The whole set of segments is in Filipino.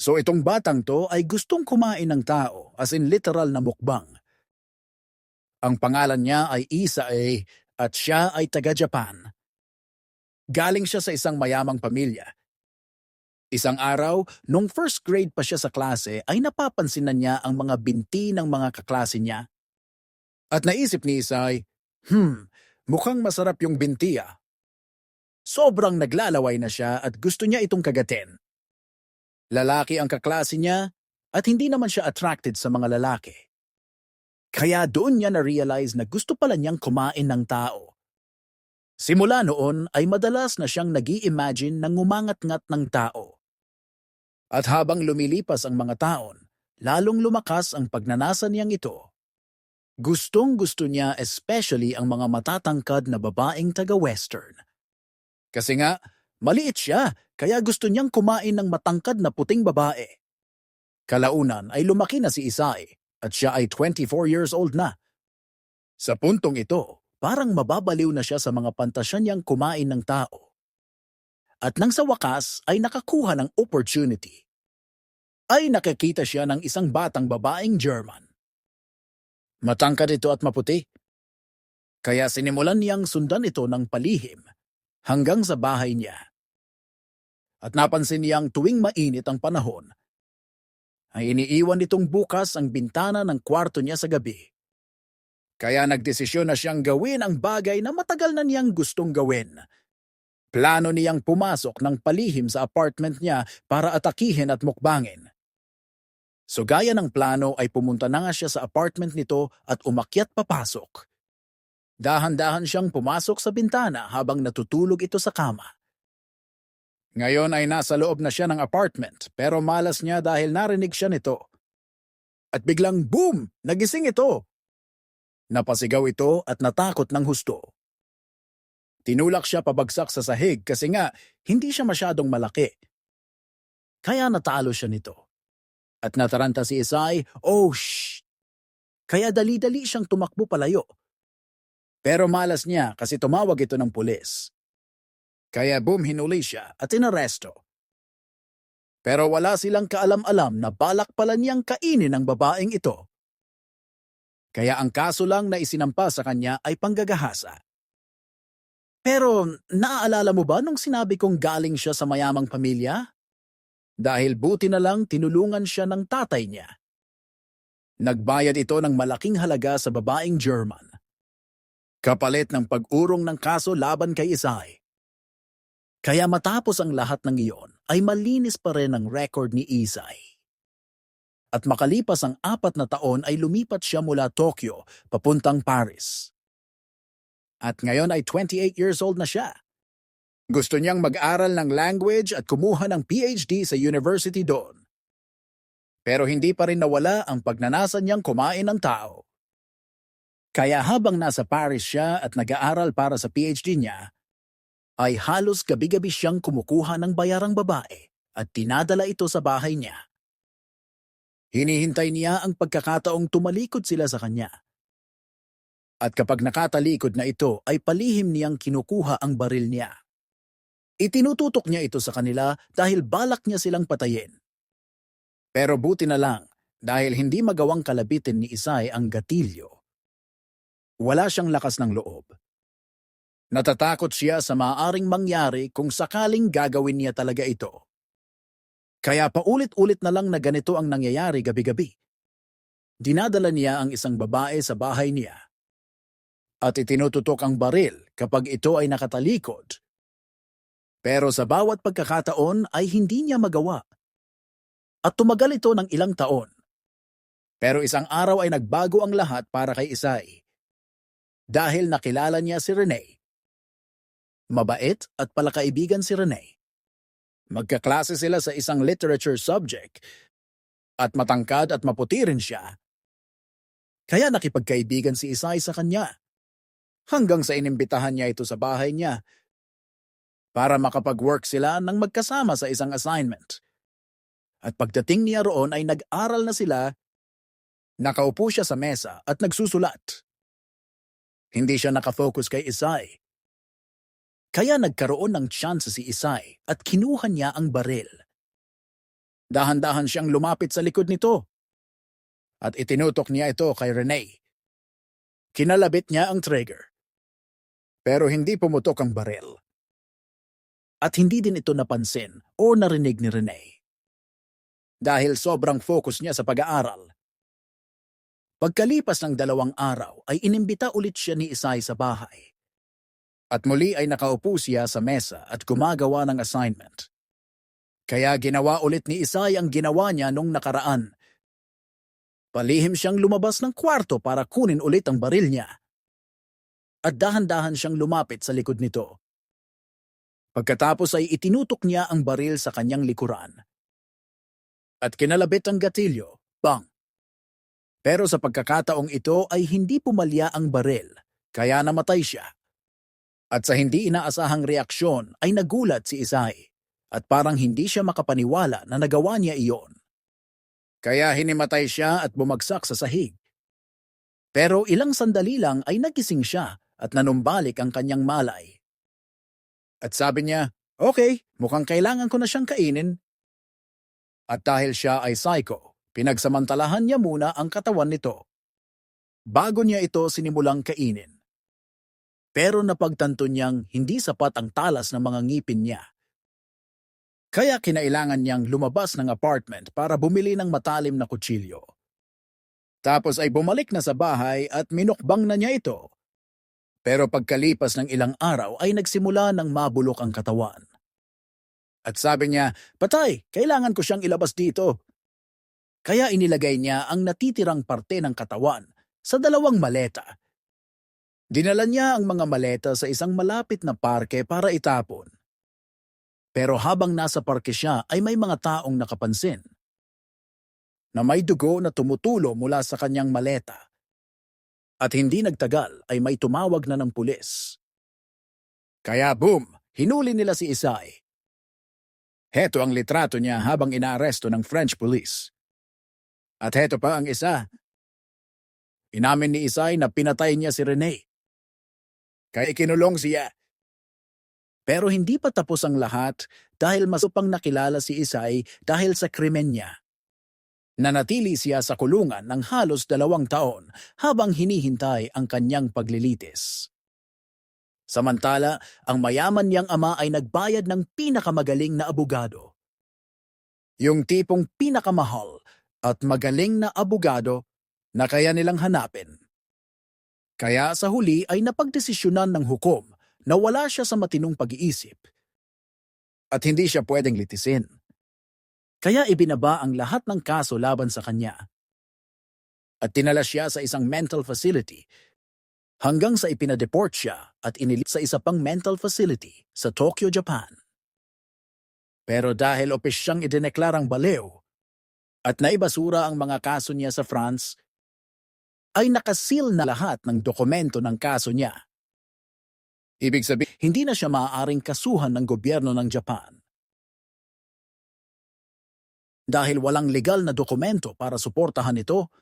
So itong batang to ay gustong kumain ng tao, as in literal na mukbang. Ang pangalan niya ay Isae at siya ay taga-Japan. Galing siya sa isang mayamang pamilya. Isang araw, nung first grade pa siya sa klase, ay napapansin na niya ang mga binti ng mga kaklase niya. At naisip ni Isay, hmm, mukhang masarap yung binti ah. Sobrang naglalaway na siya at gusto niya itong kagatin. Lalaki ang kaklase niya at hindi naman siya attracted sa mga lalaki. Kaya doon niya na-realize na gusto pala niyang kumain ng tao. Simula noon ay madalas na siyang nag imagine ng ngumangat-ngat ng tao. At habang lumilipas ang mga taon, lalong lumakas ang pagnanasa niyang ito. Gustong gusto niya especially ang mga matatangkad na babaeng taga-western. Kasi nga, maliit siya kaya gusto niyang kumain ng matangkad na puting babae. Kalaunan ay lumaki na si Isai at siya ay 24 years old na. Sa puntong ito, parang mababaliw na siya sa mga pantasya niyang kumain ng tao. At nang sa wakas ay nakakuha ng opportunity, ay nakakita siya ng isang batang babaeng German. Matangkad ito at maputi. Kaya sinimulan niyang sundan ito ng palihim hanggang sa bahay niya. At napansin niyang tuwing mainit ang panahon, ay iniiwan nitong bukas ang bintana ng kwarto niya sa gabi. Kaya nagdesisyon na siyang gawin ang bagay na matagal na niyang gustong gawin. Plano niyang pumasok ng palihim sa apartment niya para atakihin at mukbangin. So gaya ng plano ay pumunta na nga siya sa apartment nito at umakyat papasok. Dahan-dahan siyang pumasok sa bintana habang natutulog ito sa kama. Ngayon ay nasa loob na siya ng apartment pero malas niya dahil narinig siya nito. At biglang boom! Nagising ito! Napasigaw ito at natakot ng husto. Tinulak siya pabagsak sa sahig kasi nga hindi siya masyadong malaki. Kaya natalo siya nito. At nataranta si Isay, oh shh! Kaya dali-dali siyang tumakbo palayo. Pero malas niya kasi tumawag ito ng pulis. Kaya boom hinuli siya at inaresto. Pero wala silang kaalam-alam na balak pala niyang kainin ang babaeng ito. Kaya ang kaso lang na isinampa sa kanya ay panggagahasa. Pero naaalala mo ba nung sinabi kong galing siya sa mayamang pamilya? Dahil buti na lang tinulungan siya ng tatay niya. Nagbayad ito ng malaking halaga sa babaeng German. Kapalit ng pag-urong ng kaso laban kay Isay. Kaya matapos ang lahat ng iyon, ay malinis pa rin ang record ni Isay. At makalipas ang apat na taon ay lumipat siya mula Tokyo papuntang Paris. At ngayon ay 28 years old na siya. Gusto niyang mag-aral ng language at kumuha ng PhD sa university doon. Pero hindi pa rin nawala ang pagnanasa niyang kumain ng tao. Kaya habang nasa Paris siya at nag-aaral para sa PhD niya, ay halos gabi-gabi siyang kumukuha ng bayarang babae at tinadala ito sa bahay niya. Hinihintay niya ang pagkakataong tumalikod sila sa kanya. At kapag nakatalikod na ito ay palihim niyang kinukuha ang baril niya. Itinututok niya ito sa kanila dahil balak niya silang patayin. Pero buti na lang dahil hindi magawang kalabitin ni Isay ang gatilyo. Wala siyang lakas ng loob. Natatakot siya sa maaaring mangyari kung sakaling gagawin niya talaga ito. Kaya paulit-ulit na lang na ganito ang nangyayari gabi-gabi. Dinadala niya ang isang babae sa bahay niya. At itinututok ang baril kapag ito ay nakatalikod. Pero sa bawat pagkakataon ay hindi niya magawa. At tumagal ito ng ilang taon. Pero isang araw ay nagbago ang lahat para kay Isay. Dahil nakilala niya si Renee. Mabait at palakaibigan si Renee. Magkaklase sila sa isang literature subject at matangkad at maputi rin siya. Kaya nakipagkaibigan si Isay sa kanya. Hanggang sa inimbitahan niya ito sa bahay niya para makapag-work sila ng magkasama sa isang assignment. At pagdating niya roon ay nag-aral na sila, nakaupo siya sa mesa at nagsusulat. Hindi siya nakafocus kay Isay. Kaya nagkaroon ng chance si Isay at kinuha niya ang baril. Dahan-dahan siyang lumapit sa likod nito. At itinutok niya ito kay Rene. Kinalabit niya ang trigger. Pero hindi pumutok ang baril. At hindi din ito napansin o narinig ni Rene. Dahil sobrang focus niya sa pag-aaral. Pagkalipas ng dalawang araw ay inimbita ulit siya ni Isay sa bahay. At muli ay nakaupo siya sa mesa at gumagawa ng assignment. Kaya ginawa ulit ni Isay ang ginawa niya nung nakaraan. Palihim siyang lumabas ng kwarto para kunin ulit ang baril niya. At dahan-dahan siyang lumapit sa likod nito. Pagkatapos ay itinutok niya ang baril sa kanyang likuran. At kinalabit ang gatilyo, bang! Pero sa pagkakataong ito ay hindi pumalya ang baril, kaya namatay siya. At sa hindi inaasahang reaksyon ay nagulat si Isay at parang hindi siya makapaniwala na nagawa niya iyon. Kaya hinimatay siya at bumagsak sa sahig. Pero ilang sandali lang ay nagising siya at nanumbalik ang kanyang malay. At sabi niya, okay, mukhang kailangan ko na siyang kainin. At dahil siya ay psycho, pinagsamantalahan niya muna ang katawan nito. Bago niya ito sinimulang kainin. Pero napagtanto niyang hindi sapat ang talas ng mga ngipin niya. Kaya kinailangan niyang lumabas ng apartment para bumili ng matalim na kutsilyo. Tapos ay bumalik na sa bahay at minukbang na niya ito. Pero pagkalipas ng ilang araw ay nagsimula ng mabulok ang katawan. At sabi niya, patay, kailangan ko siyang ilabas dito. Kaya inilagay niya ang natitirang parte ng katawan sa dalawang maleta. Dinala niya ang mga maleta sa isang malapit na parke para itapon. Pero habang nasa parke siya ay may mga taong nakapansin na may dugo na tumutulo mula sa kanyang maleta. At hindi nagtagal ay may tumawag na ng pulis. Kaya boom, hinuli nila si Isay. Heto ang litrato niya habang inaaresto ng French police. At heto pa ang isa. Inamin ni Isay na pinatay niya si Rene. Kaya ikinulong siya. Pero hindi pa tapos ang lahat dahil masupang nakilala si Isay dahil sa krimen niya. Nanatili siya sa kulungan ng halos dalawang taon habang hinihintay ang kanyang paglilitis. Samantala, ang mayaman niyang ama ay nagbayad ng pinakamagaling na abogado. Yung tipong pinakamahal at magaling na abogado na kaya nilang hanapin. Kaya sa huli ay napagdesisyonan ng hukom na wala siya sa matinong pag-iisip at hindi siya pwedeng litisin. Kaya ibinaba ang lahat ng kaso laban sa kanya. At tinala siya sa isang mental facility hanggang sa ipinadeport siya at inilit sa isa pang mental facility sa Tokyo, Japan. Pero dahil opisyang idineklarang baliw at naibasura ang mga kaso niya sa France, ay nakasil na lahat ng dokumento ng kaso niya. Ibig sabihin, hindi na siya maaaring kasuhan ng gobyerno ng Japan. Dahil walang legal na dokumento para suportahan ito,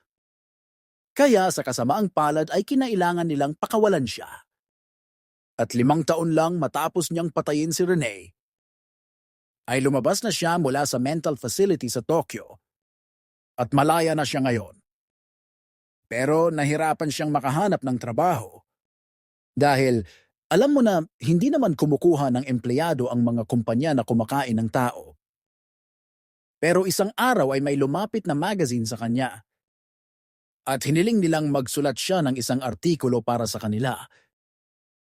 kaya sa kasamaang palad ay kinailangan nilang pakawalan siya. At limang taon lang matapos niyang patayin si Rene, ay lumabas na siya mula sa mental facility sa Tokyo at malaya na siya ngayon. Pero nahirapan siyang makahanap ng trabaho dahil alam mo na hindi naman kumukuha ng empleyado ang mga kumpanya na kumakain ng tao. Pero isang araw ay may lumapit na magazine sa kanya at hiniling nilang magsulat siya ng isang artikulo para sa kanila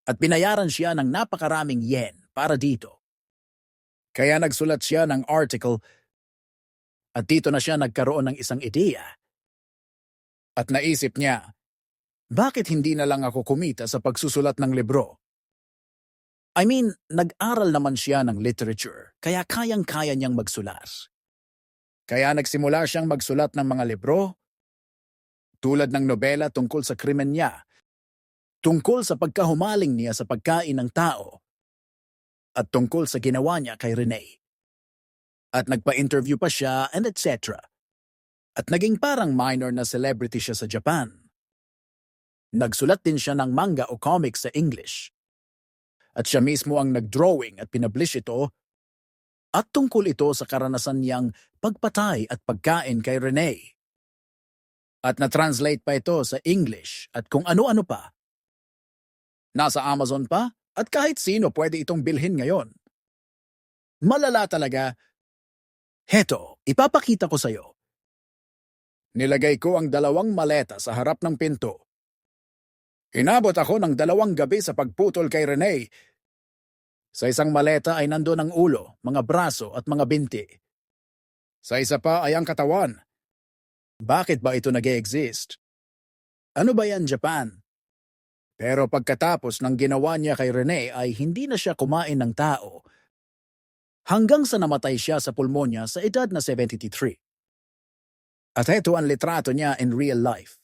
at binayaran siya ng napakaraming yen para dito. Kaya nagsulat siya ng article at dito na siya nagkaroon ng isang ideya. At naisip niya, bakit hindi na lang ako kumita sa pagsusulat ng libro? I mean, nag-aral naman siya ng literature, kaya kayang-kaya niyang magsulat. Kaya nagsimula siyang magsulat ng mga libro, tulad ng nobela tungkol sa krimen niya, tungkol sa pagkahumaling niya sa pagkain ng tao, at tungkol sa ginawa niya kay Rene. At nagpa-interview pa siya and etc. At naging parang minor na celebrity siya sa Japan. Nagsulat din siya ng manga o comics sa English. At siya mismo ang nag-drawing at pinablish ito At tungkol ito sa karanasan niyang pagpatay at pagkain kay Rene. At na-translate pa ito sa English at kung ano-ano pa. Nasa Amazon pa at kahit sino pwede itong bilhin ngayon. Malala talaga. Heto, ipapakita ko sa'yo. Nilagay ko ang dalawang maleta sa harap ng pinto. Inabot ako ng dalawang gabi sa pagputol kay Rene. Sa isang maleta ay nandun ang ulo, mga braso at mga binti. Sa isa pa ay ang katawan. Bakit ba ito nag exist Ano ba yan, Japan? Pero pagkatapos ng ginawa niya kay Rene ay hindi na siya kumain ng tao. Hanggang sa namatay siya sa pulmonya sa edad na 73. At ito ang litrato niya in real life.